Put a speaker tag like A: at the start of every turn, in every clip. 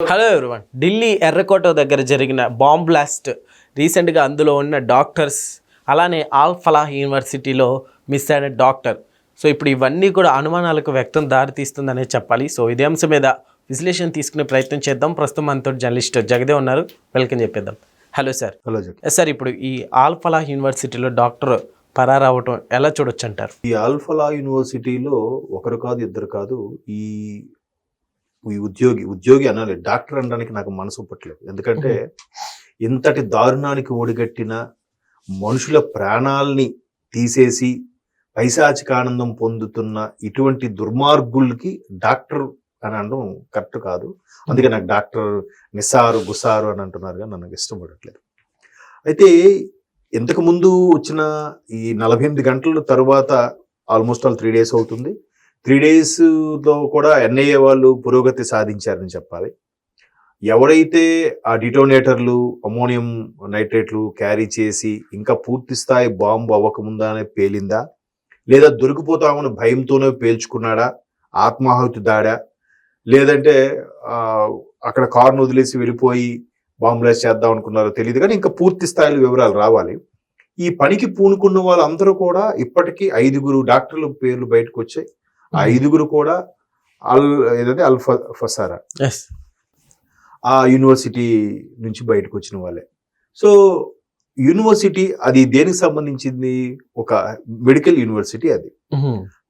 A: Hello everyone Delhi ఎర్రకోట దగ్గర జరిగిన బాంబ్ బ్లాస్ట్ రీసెంట్గా అందులో ఉన్న డాక్టర్స్ అలానే ఆల్ ఫలాహ్ యూనివర్సిటీలో మిస్ అయిన డాక్టర్ సో ఇప్పుడు ఇవన్నీ కూడా అనుమానాలకు వ్యక్తం దారితీస్తుందనే చెప్పాలి. సో ఇదే అంశం మీద విశ్లేషణ తీసుకునే ప్రయత్నం చేద్దాం. ప్రస్తుతం మనతో జర్నలిస్ట్ జగదే ఉన్నారు. వెల్కమ్ చెప్పేద్దాం. హలో సార్
B: హలో
A: సార్ ఇప్పుడు ఈ ఆల్ ఫలాహ్ యూనివర్సిటీలో డాక్టర్ పరారవటం ఎలా చూడొచ్చు అంటారు
B: ఈ ఆల్ఫలా యూనివర్సిటీలో ఒకరు కాదు ఇద్దరు కాదు. ఈ ఈ ఉద్యోగి ఉద్యోగి అనాలి డాక్టర్ అనడానికి నాకు మనసు ఒప్పట్లేదు ఎందుకంటే ఇంతటి దారుణానికి ఓడిగట్టిన మనుషుల ప్రాణాల్ని తీసేసి పైశాచిక ఆనందం పొందుతున్న ఇటువంటి దుర్మార్గులకి డాక్టర్ అని అనడం కరెక్ట్ కాదు. అందుకే నాకు డాక్టర్ నిస్సారు గుసారు అని అంటున్నారు కానీ నాకు ఇష్టపడట్లేదు. అయితే ఇంతకు ముందు వచ్చిన ఈ నలభై ఎనిమిది గంటల తర్వాత ఆల్మోస్ట్ ఆల్ త్రీ డేస్ అవుతుంది. త్రీ డేస్లో కూడా ఎన్ఐఏ వాళ్ళు పురోగతి సాధించారని చెప్పాలి. ఎవరైతే ఆ డిటోనేటర్లు అమోనియం నైట్రేట్లు క్యారీ చేసి ఇంకా పూర్తి స్థాయి బాంబు అవ్వకముందానే పేలిందా? లేదా దొరికిపోతామని భయంతోనే పేల్చుకున్నాడా? ఆత్మాహుతి దాడా? లేదంటే అక్కడ కారును వదిలేసి వెళ్ళిపోయి బాంబు బ్లాస్ట్ చేద్దాం అనుకున్నారో తెలియదు కానీ ఇంకా పూర్తి స్థాయిలో వివరాలు రావాలి. ఈ పనికి పూనుకున్న వాళ్ళందరూ కూడా ఇప్పటికీ ఐదుగురు డాక్టర్ల పేర్లు బయటకు వచ్చాయి. ఆ ఐదుగురు కూడా అల్ ఏదంటే అల్ ఫసారా. ఆ యూనివర్సిటీ నుంచి బయటకు వచ్చిన వాళ్ళే. సో యూనివర్సిటీ అది దేనికి సంబంధించింది? ఒక మెడికల్ యూనివర్సిటీ అది.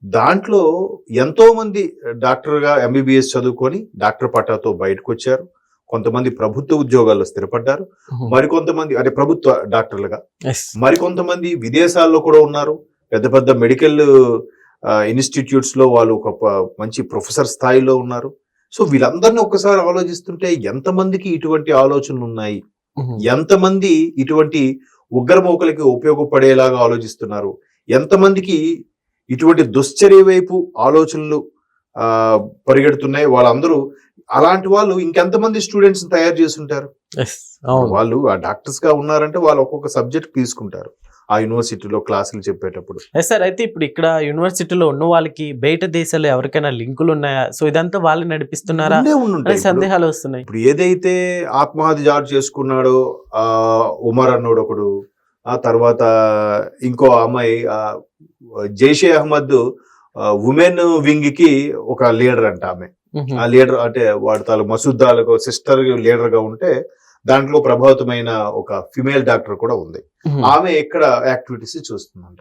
B: దాంట్లో ఎంతో మంది డాక్టర్గా ఎంబీబీఎస్ చదువుకొని డాక్టర్ పట్టాతో బయటకు వచ్చారు. కొంతమంది ప్రభుత్వ ఉద్యోగాల్లో స్థిరపడ్డారు. మరికొంతమంది అంటే ప్రభుత్వ డాక్టర్లుగా. మరికొంతమంది విదేశాల్లో కూడా ఉన్నారు. పెద్ద పెద్ద మెడికల్ ఇన్స్టిట్యూట్స్లో వాళ్ళు ఒక మంచి ప్రొఫెసర్ స్థాయిలో ఉన్నారు. సో వీళ్ళందరినీ ఒక్కసారి ఆలోచిస్తుంటే ఎంతమందికి ఇటువంటి ఆలోచనలు ఉన్నాయి? ఎంతమంది ఇటువంటి ఉగ్రమోకలకి ఉపయోగపడేలాగా ఆలోచిస్తున్నారు? ఎంతమందికి ఇటువంటి దుశ్చర్య వైపు ఆలోచనలు ఆ పరిగెడుతున్నాయి? వాళ్ళందరూ అలాంటి వాళ్ళు ఇంకెంతమంది స్టూడెంట్స్ తయారు చేస్తుంటారు వాళ్ళు ఆ డాక్టర్స్గా ఉన్నారంటే వాళ్ళు ఒక్కొక్క సబ్జెక్ట్ తీసుకుంటారు. ఆ యూనివర్సిటీలో క్లాసులు చెప్పేటప్పుడు.
A: ఎస్ సార్ అయితే ఇప్పుడు ఇక్కడ యూనివర్సిటీలో ఉన్న వాళ్ళకి బయట దేశాల్లో ఎవరికైనా లింకులు ఉన్నాయా? సో ఇదంతా వాళ్ళు నడిపిస్తున్నారా? సందేహాలు వస్తున్నాయి.
B: ఇప్పుడు ఏదైతే ఆత్మహత్య జాడ్ చేసుకున్నాడో ఆ ఉమర్ అన్నోడు ఒకడు ఆ తర్వాత ఇంకో అమ్మాయి జైషే అహ్మద్ ఉమెన్ వింగ్కి ఒక లీడర్ అంట ఆమె. ఆ లీడర్ అంటే వాడు తాను మసూద్ తాలూకు సిస్టర్ లీడర్గా ఉంటే దాంట్లో ప్రభావితమైన ఒక ఫిమేల్ డాక్టర్ కూడా ఉంది. ఆమె ఇక్కడ యాక్టివిటీస్ చూస్తుందంట.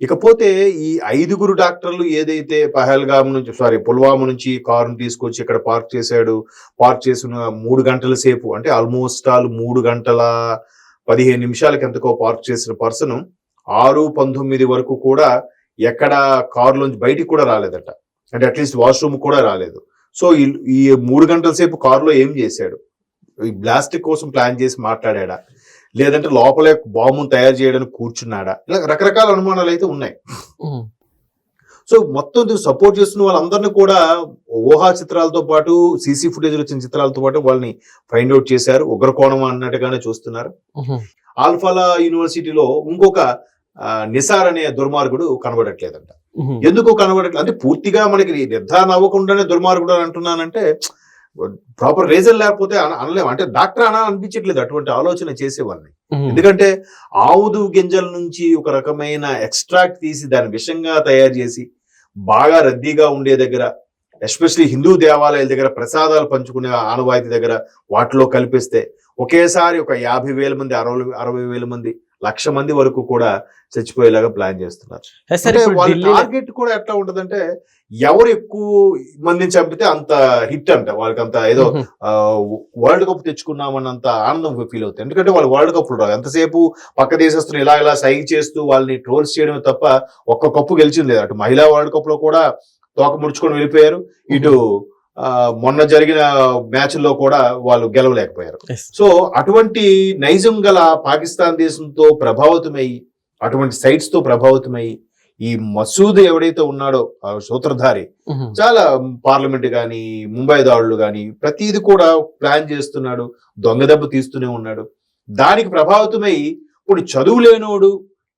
B: ఇకపోతే ఈ ఐదుగురు డాక్టర్లు ఏదైతే పహల్గామ్ నుంచి సారీ పుల్వామా నుంచి కారును తీసుకొచ్చి ఇక్కడ పార్క్ చేశాడు పార్క్ చేసిన మూడు గంటల సేపు అంటే ఆల్మోస్ట్ ఆల్ మూడు గంటల పదిహేను నిమిషాలకి ఎంతకో పార్క్ చేసిన పర్సన్ ఆరు పంతొమ్మిది వరకు కూడా ఎక్కడ కారులోంచి బయటికి కూడా రాలేదట. అంటే అట్లీస్ట్ వాష్రూమ్ కూడా రాలేదు. సో ఈ మూడు గంటల సేపు కారులో ఏం చేశాడు? ఈ బ్లాస్టిక్ కోసం ప్లాన్ చేసి మాట్లాడా లేదంటే లోపలే బాంబును తయారు చేయడానికి కూర్చున్నాడా? ఇలా రకరకాల అనుమానాలు అయితే ఉన్నాయి. సో మొత్తం సపోర్ట్ చేస్తున్న వాళ్ళందరినీ కూడా ఊహా చిత్రాలతో పాటు సీసీ ఫుటేజ్ వచ్చిన చిత్రాలతో పాటు వాళ్ళని ఫైండ్ అవుట్ చేశారు. ఉగ్రకోణం అన్నట్టుగానే చూస్తున్నారు. ఆల్ఫాలా యూనివర్సిటీలో ఇంకొక నిసార్ అనే దుర్మార్గుడు కనబడట్లేదంట. ఎందుకు కనబడట్లేదు అంటే పూర్తిగా మనకి నిర్ధారణ అవ్వకుండానే దుర్మార్గుడు అని అంటున్నానంటే ప్రాపర్ రీజన్ లేకపోతే అన- అనలేము అంటే డాక్టర్ అనా అనిపించట్లేదు అటువంటి ఆలోచన చేసేవాళ్ళని
A: మ్మ్.
B: ఎందుకంటే ఆవుదు గింజల నుంచి ఒక రకమైన ఎక్స్ట్రాక్ట్ తీసి దాన్ని విషంగా తయారు చేసి బాగా రద్దీగా ఉండే దగ్గర ఎస్పెషలీ హిందూ దేవాలయాల దగ్గర ప్రసాదాలు పంచుకునే ఆనవాయితీ దగ్గర వాటిలో కల్పిస్తే ఒకేసారి ఒక యాభై వేల మంది అరవై అరవై వేల మంది లక్ష మంది వరకు కూడా చచ్చిపోయేలాగా ప్లాన్ చేస్తున్నారు. వాళ్ళ టార్గెట్ కూడా ఎట్లా ఉంటదంటే ఎవరు ఎక్కువ మందిని చంపితే అంత హిట్ అంట. వాళ్ళకి అంత ఏదో. వరల్డ్ కప్ తెచ్చుకున్నామన్నంత ఆనందం ఫీల్ అవుతాయి ఎందుకంటే వాళ్ళు వరల్డ్ కప్ రావు ఎంతసేపు పక్క దేశస్తులు ఇలా ఇలా సైన్ చేస్తూ వాళ్ళని ట్రోల్స్ చేయడమే తప్ప ఒక్క కప్పు గెలిచింది లేదు. అటు మహిళా వరల్డ్ కప్లో కూడా తోక ముడుచుకొని వెళ్ళిపోయారు. ఇటు మొన్న జరిగిన మ్యాచ్లో కూడా వాళ్ళు గెలవలేకపోయారు. సో అటువంటి నైజం గల పాకిస్తాన్ దేశంతో ప్రభావితమై అటువంటి సైట్స్తో ప్రభావితమై ఈ మసూద్ ఎవడైతే ఉన్నాడో ఆ సూత్రధారి. చాలా పార్లమెంట్ కానీ ముంబై దాడులు కానీ ప్రతిది కూడా ప్లాన్ చేస్తున్నాడు దొంగ దెబ్బ తీస్తూనే ఉన్నాడు దానికి ప్రభావితమై ఇప్పుడు చదువు లేనోడు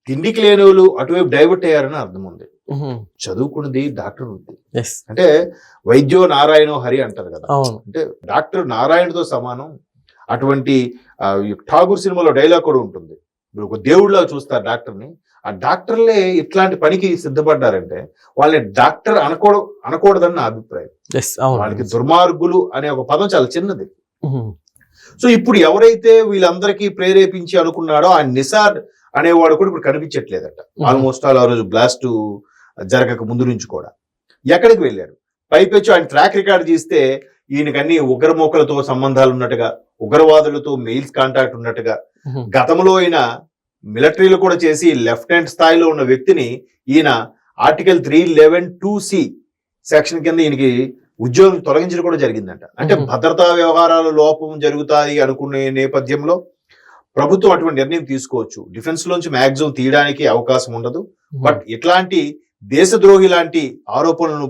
B: తిండికి లేనోళ్ళు అటువైపు డైవర్ట్ అయ్యారని అర్థం ఉంది చదువుకున్నది డాక్టర్
A: ఎస్
B: అంటే వైద్యో నారాయణో హరి అంటారు కదా. అంటే డాక్టర్ నారాయణతో సమానం. అటువంటి ఠాగూర్ సినిమాలో డైలాగ్ కూడా ఉంటుంది. ఇప్పుడు ఒక దేవుడిలా చూస్తారు డాక్టర్ని. ఆ డాక్టర్లే ఇట్లాంటి పనికి సిద్ధపడ్డారంటే వాళ్ళని డాక్టర్ అనకూడదు అనకూడదని నా అభిప్రాయం. వాళ్ళకి దుర్మార్గులు అనే ఒక పదం చాలా చిన్నది. సో ఇప్పుడు ఎవరైతే వీళ్ళందరికీ ప్రేరేపించి అనుకున్నాడో ఆ నిసార్ అనేవాడు కూడా ఇప్పుడు కనిపించట్లేదట. ఆల్మోస్ట్ ఆల్ ఆ రోజు బ్లాస్ట్ జరగక ముందు నుంచి కూడా. ఎక్కడికి వెళ్ళాడు పైపెచ్చు ఆయన ట్రాక్ రికార్డ్ చేస్తే ఈయనకి అన్ని ఉగ్రమోకలతో సంబంధాలు ఉన్నట్టుగా ఉగ్రవాదులతో మెయిల్స్ కాంటాక్ట్ ఉన్నట్టుగా. గతంలో ఈయన మిలిటరీలో కూడా చేసి లెఫ్టినెంట్ స్థాయిలో ఉన్న వ్యక్తిని ఈయన article three eleven two C section కింద ఈయనకి ఉద్యోగం తొలగించడం కూడా జరిగిందంట. అంటే. భద్రతా వ్యవహారాల లోపం జరుగుతాయి అనుకునే నేపథ్యంలో ప్రభుత్వం అటువంటి నిర్ణయం తీసుకోవచ్చు. డిఫెన్స్ లోంచి మ్యాక్సిమం తీయడానికి అవకాశం ఉండదు. బట్ ఇట్లాంటి దేశద్రోహి లాంటి ఆరోపణలను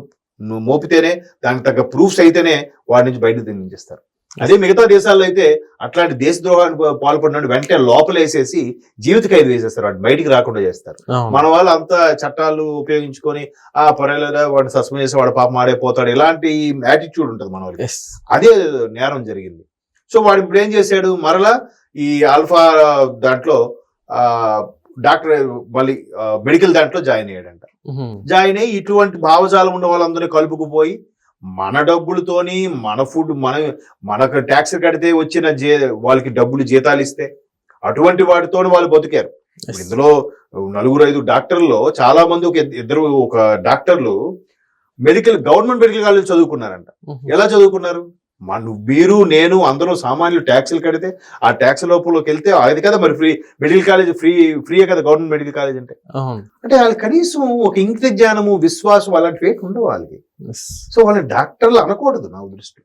B: మోపితేనే దానికి తగ్గ ప్రూఫ్స్ అయితేనే వాడి నుంచి బయటకు తెప్పించేస్తారు అదే మిగతా దేశాల్లో అయితే అట్లాంటి దేశద్రోహానికి పాల్పడిన వెంటనే లోపలేసేసి జీవిత ఖైదు వేసేస్తారు వాడిని బయటికి రాకుండా చేస్తారు. మన వాళ్ళు అంతా చట్టాలు ఉపయోగించుకొని ఆ పర్వాలేదా వాడిని సస్పెండ్ చేసి వాడు పాపం ఆడైపోతాడు. ఇలాంటి యాటిట్యూడ్ ఉంటుంది మన వాళ్ళకి. అదే నేరం జరిగింది. సో వాడు ఇప్పుడు ఏం చేశాడు? మరలా ఈ ఆల్ఫా దాంట్లో ఆ డాక్టర్ మళ్ళీ మెడికల్ దాంట్లో జాయిన్ అయ్యాడంట. జాయిన్ అయ్యి ఇటువంటి భావజాలం ఉన్న వాళ్ళందరినీ కలుపుకుపోయి మన డబ్బులతోని మన ఫుడ్ మన మనకు ట్యాక్స్ కడితే వచ్చిన జే వాళ్ళకి డబ్బులు జీతాలు ఇస్తే అటువంటి వాటితోని వాళ్ళు బతికారు. ఇందులో నలుగురు ఐదు డాక్టర్లో చాలా మంది ఒక ఇద్దరు ఒక డాక్టర్లు మెడికల్ గవర్నమెంట్ మెడికల్ కాలేజ్ చదువుకున్నారంట. ఎలా చదువుకున్నారు మన మీరు నేను అందరూ సామాన్యులు ట్యాక్సులు కడితే ఆ ట్యాక్స్ లోపలికి వెళ్తే అది కదా మరి ఫ్రీ మెడికల్ కాలేజ్ ఫ్రీ ఫ్రీయే కదా గవర్నమెంట్ మెడికల్ కాలేజ్ అంటే. అంటే వాళ్ళు కనీసం ఒక ఇంగిత జ్ఞానము విశ్వాసం అలాంటివి ఉండవు వాళ్ళకి. సో వాళ్ళని డాక్టర్లు అనకూడదు నా దృష్టి.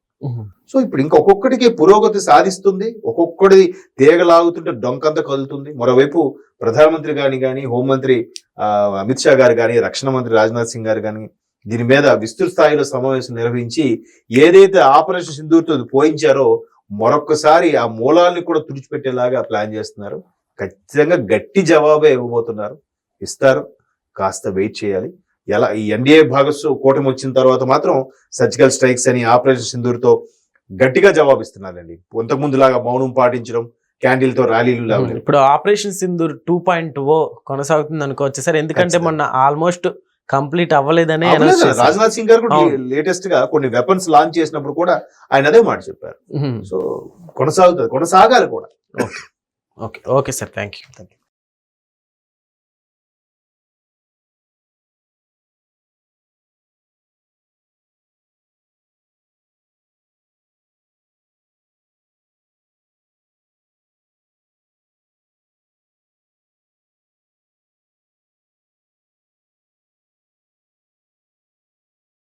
B: సో ఇప్పుడు ఇంకా ఒక్కొక్కటికి పురోగతి సాధిస్తుంది ఒక్కొక్కటి తీగలాగుతుంటే డొంకంత కదులుతుంది. మరోవైపు ప్రధానమంత్రి గాని కానీ హోంమంత్రి ఆ, అమిత్ షా గారు కానీ రక్షణ మంత్రి రాజ్నాథ్ సింగ్ గారు కానీ దీని మీద విస్తృత స్థాయిలో సమావేశం నిర్వహించి ఏదైతే ఆపరేషన్ సింధూర్తో పోయించారో మరొక్కసారి ఆ మూలాల్ని కూడా తుడిచిపెట్టేలాగా ప్లాన్ చేస్తున్నారు. ఖచ్చితంగా గట్టి జవాబే ఇవ్వబోతున్నారు. ఇస్తారు. కాస్త వెయిట్ చేయాలి. ఎలా ఈ ఎన్డీఏ భాగస్సు కూటమి వచ్చిన తర్వాత మాత్రం సర్జికల్ స్ట్రైక్స్ అని ఆపరేషన్ సింధూర్తో గట్టిగా జవాబిస్తున్నారండి. ఇంతకుముందు లాగా మౌనం పాటించడం క్యాండిల్తో ర్యాలీలు.
A: ఇప్పుడు operation Sindoor two point O కొనసాగుతుంది అనుకోవచ్చు సార్. ఎందుకంటే. మొన్న ఆల్మోస్ట్ కంప్లీట్ అవ్వలేదనే.
B: రాజ్నాథ్ సింగ్ గారు కూడా. లేటెస్ట్గా కొన్ని వెపన్స్ లాంచ్ చేసినప్పుడు కూడా ఆయన అదే మాట చెప్పారు. సో కొనసాగుతుంది కొనసాగాలి కూడా.
A: Okay. Okay sir. Thank you